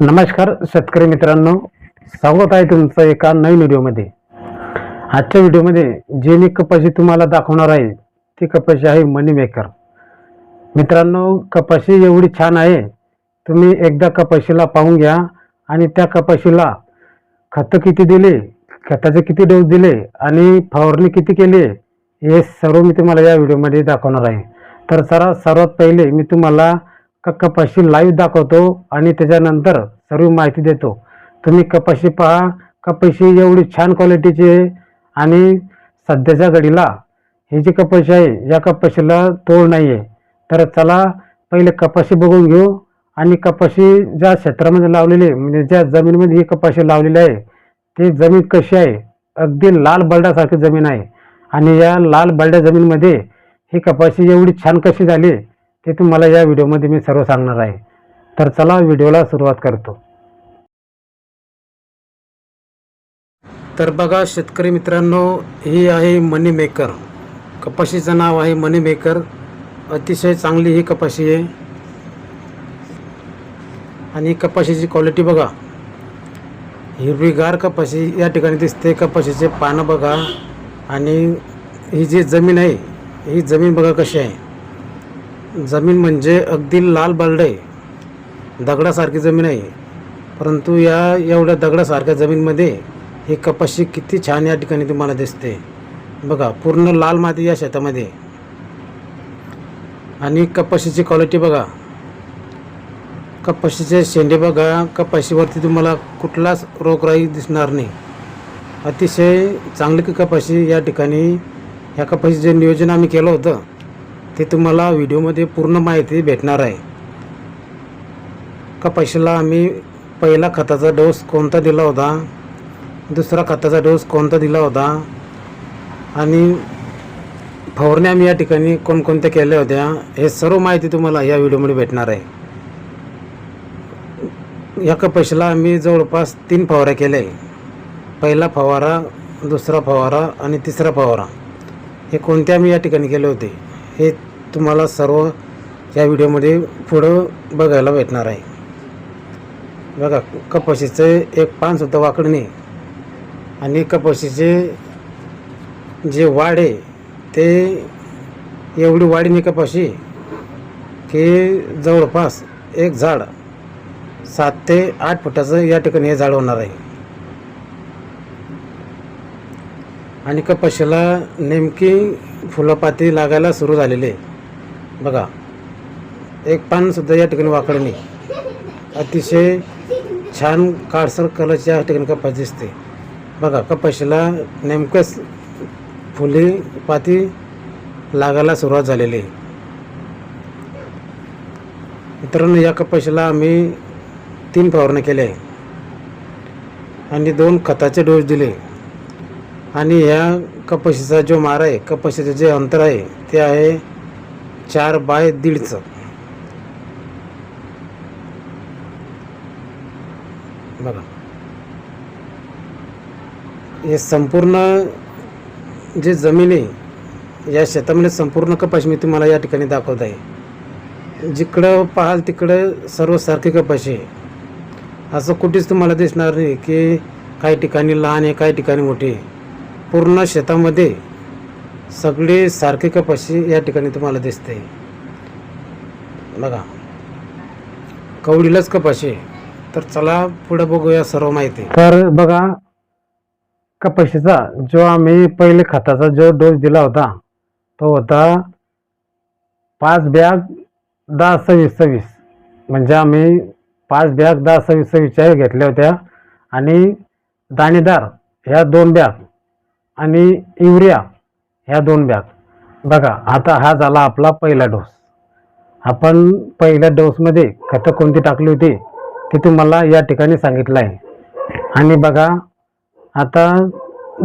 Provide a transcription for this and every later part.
नमस्कार शेतकरी मित्रांनो स्वागत आहे तुमचं एका नवीन व्हिडिओमध्ये. आजच्या व्हिडिओमध्ये जे मी कपाशी तुम्हाला दाखवणार आहे ती कपाशी आहे मनी मेकर मित्रांनो कपाशी एवढी छान आहे तुम्ही एकदा कपाशीला पाहून घ्या आणि त्या कपाशीला खतं किती दिले खताचे किती डोस दिले आणि फवारणी किती केली हे सर्व मी तुम्हाला या व्हिडिओमध्ये दाखवणार आहे. तर सरा सर्वात पहिले मी तुम्हाला कपाशी लाईव्ह दाखवतो आणि त्याच्यानंतर सर्व माहिती देतो. तुम्ही कपाशी पहा. कपाशी एवढी छान क्वालिटीची आहे. आणि सध्याच्या घडीला ही जी कपाशी आहे या कपाशीला तोड नाही आहे तर चला पहिले कपाशी बघून घेऊ. आणि कपाशी ज्या क्षेत्रामध्ये लावलेली म्हणजे ज्या जमीनमध्ये ही कपाशी लावलेली आहे ती जमीन कशी आहे? अगदी लाल बलडासारखी जमीन आहे. आणि या लाल बलड्या जमीनमध्ये ही कपाशी एवढी छान कशी झाली? ते तुम्हाला या व्हिडिओमध्ये मी सर्व सांगणार आहे. तर चला व्हिडिओला सुरुवात करतो. तर बघा शेतकरी मित्रांनो ही आहे मनी मेकर कपाशीचं नाव आहे मनी मेकर अतिशय चांगली ही कपाशी आहे. आणि कपाशीची क्वालिटी बघा. हिरवीगार कपाशी या ठिकाणी दिसते. कपाशीचे पानं बघा. आणि ही जी जमीन आहे ही जमीन बघा कशी आहे. जमीन म्हणजे अगदी लाल बालड आहे दगडासारखी जमीन आहे. परंतु या एवढ्या दगडासारख्या जमीनमध्ये ही कपाशी किती छान या ठिकाणी तुम्हाला दिसते. बघा पूर्ण लाल माती या शेतामध्ये. आणि कपाशीची क्वालिटी बघा. कपाशीचे शेंडे बघा कपाशीवरती तुम्हाला कुठलाच रोगराई दिसणार नाही. अतिशय चांगली की कपाशी या ठिकाणी ह्या कपाशीचे नियोजन आम्ही केलं होतं. ते तुम्हाला व्हिडिओमध्ये पूर्ण माहिती भेटणार आहे. कपाशीला आम्ही पहिला खताचा डोस कोणता दिला होता? दुसरा खताचा डोस कोणता दिला होता? आणि फवारण्या आम्ही या ठिकाणी कोणकोणत्या केल्या होत्या? हे सर्व माहिती तुम्हाला या व्हिडिओमध्ये भेटणार आहे. या कपाशीला आम्ही जवळपास तीन फवाऱ्या केल्या आहे पहिला फवारा दुसरा फवारा आणि तिसरा फवारा. हे कोणते आम्ही या ठिकाणी केले होते? हे तुम्हाला सर्व या व्हिडिओमध्ये पुढं बघायला भेटणार आहे. बघा कपाशीचं एक पानसुद्धा वाकड नाही आणि कपाशीचे जे वाढ आहे ते एवढी वाढी नाही कपाशी की जवळपास एक झाड सात ते आठ फुटाचं या ठिकाणी हे झाड होणार आहे. आणि कपाशीला नेमकी फुलंपाती लागायला सुरू झालेली आहे. बघा एक पानसुद्धा या ठिकाणी वाकडं नाही. अतिशय छान काळसर कलरची या ठिकाणी कपास दिसते. बघा कपाशीला नेमकंच फुले पाती लागायला सुरुवात झालेली आहे. मित्रांनो या कपाशीला आम्ही तीन फवारण्या केल्या आहे आणि दोन खताचे डोस दिले आणि ह्या कपाशीचा जो मारा आहे कपाशीचं जे अंतर आहे ते आहे चार बाय दीडचं. बघा. हे संपूर्ण जे जमीन आहे या शेतामध्ये संपूर्ण कपाशी मी तुम्हाला या ठिकाणी दाखवत आहे. जिकडं पाहाल तिकडं सर्व सारखी कपाशी आहे. असं कुठेच तुम्हाला दिसणार नाही की काही ठिकाणी लहान आहे काही ठिकाणी मोठी आहे. पूर्ण शेतामध्ये सगळे सारखी कपाशी या ठिकाणी तुम्हाला दिसते. बघा. कवडीलाच कपाशी तर चला पुढे बघूया सर्व माहिती. तर बघा कपाशीचा जो आम्ही पहिले खताचा जो डोस दिला होता तो होता पाच बॅग दहा सव्वीस सव्वीस. म्हणजे आम्ही पाच बॅग दहा सव्वीस सव्वीसच्या घेतल्या होत्या आणि दाणेदार ह्या दोन बॅग आणि युरिया ह्या दोन बॅग बघा आता हा झाला आपला पहिला डोस. आपण पहिल्या डोसमध्ये खतं कोणती टाकली होती ते तुम्हाला या ठिकाणी सांगितलं आहे. आणि बघा आता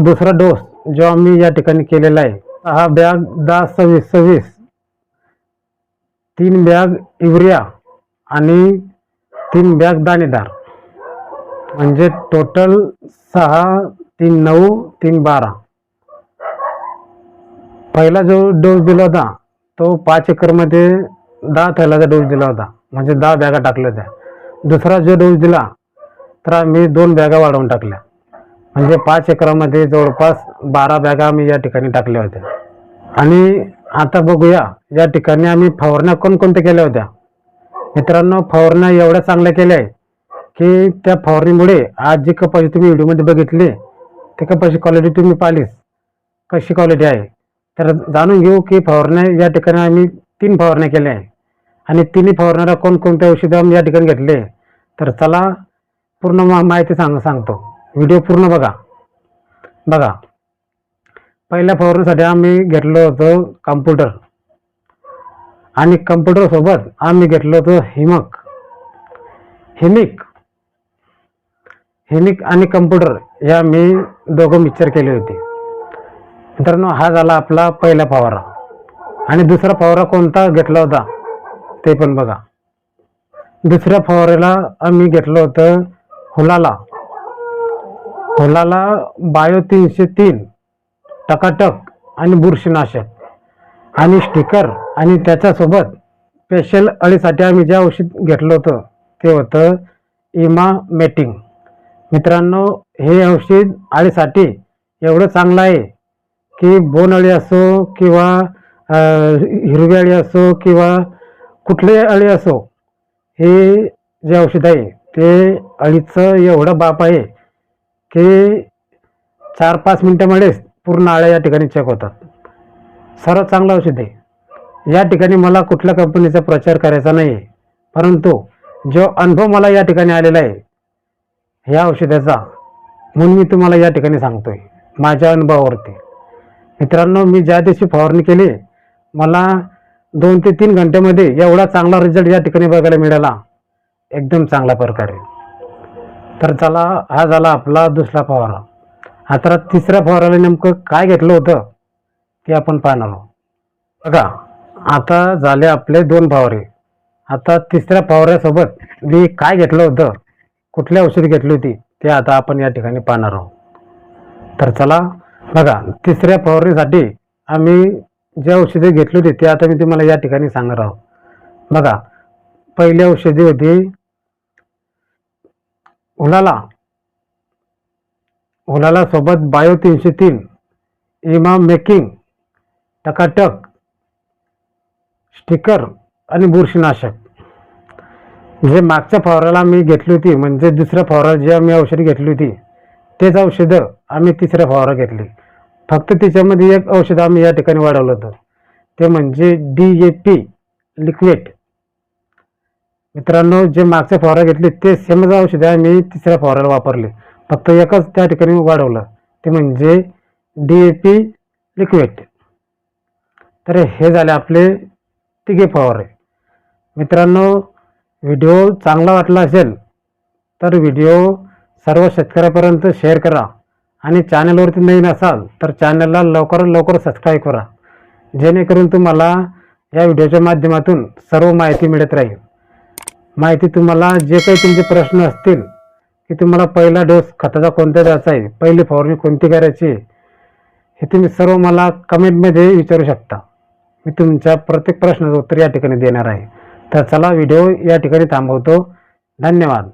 दुसरा डोस जो आम्ही या ठिकाणी केलेला आहे हा बॅग दहा सव्वीस सव्वीस. तीन बॅग युरिया आणि तीन बॅग दाणेदार. म्हणजे टोटल सहा तीन नऊ तीन बारा. पहिला जो डोस दिला होता तो पाच एकरमध्ये दहा थैलाचा डोस दिला होता. म्हणजे दहा बॅगा टाकल्या होत्या. दुसरा जो डोस दिला तर आम्ही दोन बॅगा वाढवून टाकल्या. म्हणजे पाच एकरामध्ये जवळपास बारा बॅगा आम्ही या ठिकाणी टाकल्या होत्या. आणि आता बघूया या ठिकाणी आम्ही फवारण्या कोणकोणत्या केल्या होत्या. मित्रांनो फवारण्या एवढ्या चांगल्या केल्या आहे की त्या फवारणीमुळे आज जी कपाशी तुम्ही व्हिडिओमध्ये बघितली ते कपाशी क्वालिटी तुम्ही पाहिलीच कशी क्वालिटी आहे? तर जाणून घेऊ की फवारण्या या ठिकाणी आम्ही तीन फवारण्या केल्या आहे आणि तिन्ही फवारणाऱ्या कोणकोणत्या औषधं आम्ही या ठिकाणी घेतले? तर चला पूर्ण मा माहिती सांग सांगतो. व्हिडिओ पूर्ण बघा. बघा. पहिल्या फवारणीसाठी आम्ही घेतलो होतो कम्प्युटर आणि कम्प्युटरसोबत आम्ही घेतलो होतो हिमक. हिमिक हिमिक आणि कम्प्युटर या मी दोघं मिक्सर केले होते. मित्रांनो हा झाला आपला पहिला फवारा आणि दुसरा फवारा कोणता घेतला होता ते पण बघा. दुसऱ्या फवाऱ्याला आम्ही घेतलं होतं हुलाला. हुलाला बायो तीनशे तीन टकाटक आणि बुरशीनाशक आणि स्टिकर आणि त्याच्यासोबत स्पेशल अळीसाठी आम्ही जे औषध घेतलं होतं ते होतं इमा मेटिंग मित्रांनो हे औषध आळीसाठी एवढं चांगलं आहे की बोनअळी अळी असो किंवा हिरवी अळी असो किंवा कुठलीही अळी असो हे जे औषध आहे ते अळीचं एवढं बाप आहे की चार पाच मिनटामध्येच पूर्ण आळ्या या ठिकाणी चेक होतात. सर्वात चांगलं औषध आहे. या ठिकाणी मला कुठल्या कंपनीचा प्रचार करायचा नाही आहे परंतु जो अनुभव मला या ठिकाणी आलेला आहे ह्या औषधाचा म्हणून मी तुम्हाला या ठिकाणी सांगतोय. माझ्या अनुभवावरती. मित्रांनो मी ज्या दिवशी फवारणी केली मला दोन ते तीन घंट्यामध्ये एवढा चांगला रिझल्ट या ठिकाणी बघायला मिळाला. एकदम चांगल्या प्रकारे. तर चला हा झाला आपला दुसरा फवारा. आता तिसऱ्या फवाराला नेमकं काय घेतलं होतं ते आपण पाहणार आहोत. बघा आता झाले आपले दोन फवारे. आता तिसऱ्या फवाऱ्यासोबत मी काय घेतलं होतं? कुठली औषध घेतली होती ते आता आपण या ठिकाणी पाहणार आहोत. तर चला बघा तिसऱ्या फवारणीसाठी आम्ही जे औषधे घेतली होती ते आता मी तुम्हाला या ठिकाणी सांगणार आहोत. बघा पहिली औषधी होती उलाला. उलाला सोबत बायो तीनशे तीन इमा मेकिंग टकाटक स्टिकर आणि बुरशीनाशक. जे मागच्या फवाराला मी घेतली होती म्हणजे दुसऱ्या फवारा जे आम्ही औषधी घेतली होती तेच औषधं आम्ही तिसऱ्या फवारा घेतली. फक्त तिच्यामध्ये एक औषध आम्ही या ठिकाणी वाढवलं होतं. ते म्हणजे डी ए पी लिक्विड. मित्रांनो जे मागच्या फवारा घेतले ते सेमच औषधं आम्ही तिसऱ्या फवाराला वापरले. फक्त एकच त्या ठिकाणी वाढवलं. ते म्हणजे डी ए पी लिक्विड. तर हे झाले आपले तिघे फवारे. मित्रांनो व्हिडिओ चांगला वाटला असेल तर व्हिडिओ सर्व शेतकऱ्यापर्यंत शेअर करा. आणि चॅनलवरती नवीन असाल तर चॅनलला लवकरात लवकर सबस्क्राईब करा. जेणेकरून तुम्हाला या व्हिडिओच्या माध्यमातून सर्व माहिती मिळत राहील. माहिती तुम्हाला जे काही तुमचे प्रश्न असतील की तुम्हाला पहिला डोस खताचा कोणता द्यायचा आहे पहिली फवारणी कोणती करायची आहे, हे तुम्ही सर्व मला कमेंटमध्ये विचारू शकता. मी तुमच्या प्रत्येक प्रश्नाचं उत्तर या ठिकाणी देणार आहे. तर चला व्हिडिओ या ठिकाणी थांबवतो. धन्यवाद.